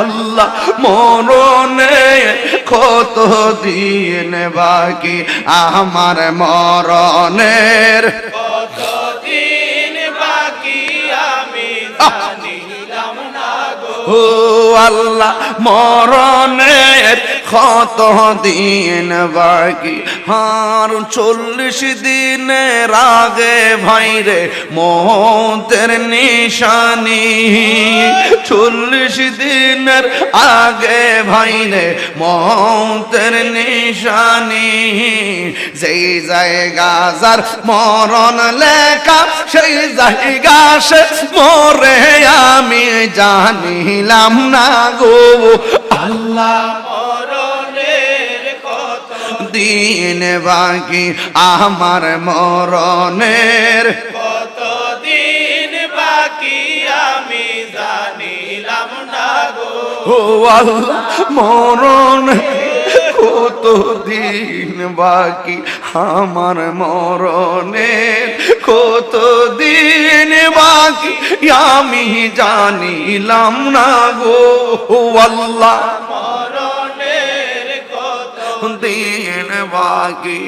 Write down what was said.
আল্লাহ মরণে কত দিন বাকি আমার মরণের। ও আল্লাহ মরণের কত দিন বাকি। আর চল্লিশ দিনের আগে ভাইরে মতের নিশানি। চল্লিশ দিনের আগে ভাইরে মতের নিশানি। যেই জায়গা যার মরণ লেখা, সেই জায়গা সে মরে আমি জানিলাম না গো। আল্লাহ দিন বাকি, আমার মরণের কত দিন বাকি আমি ও আল্লাহ মরণ কত দিন বাকি? আমার মরণের কত দিন বাকি? আমি জানিলাম না গো আল্লাহ। দিন বাকি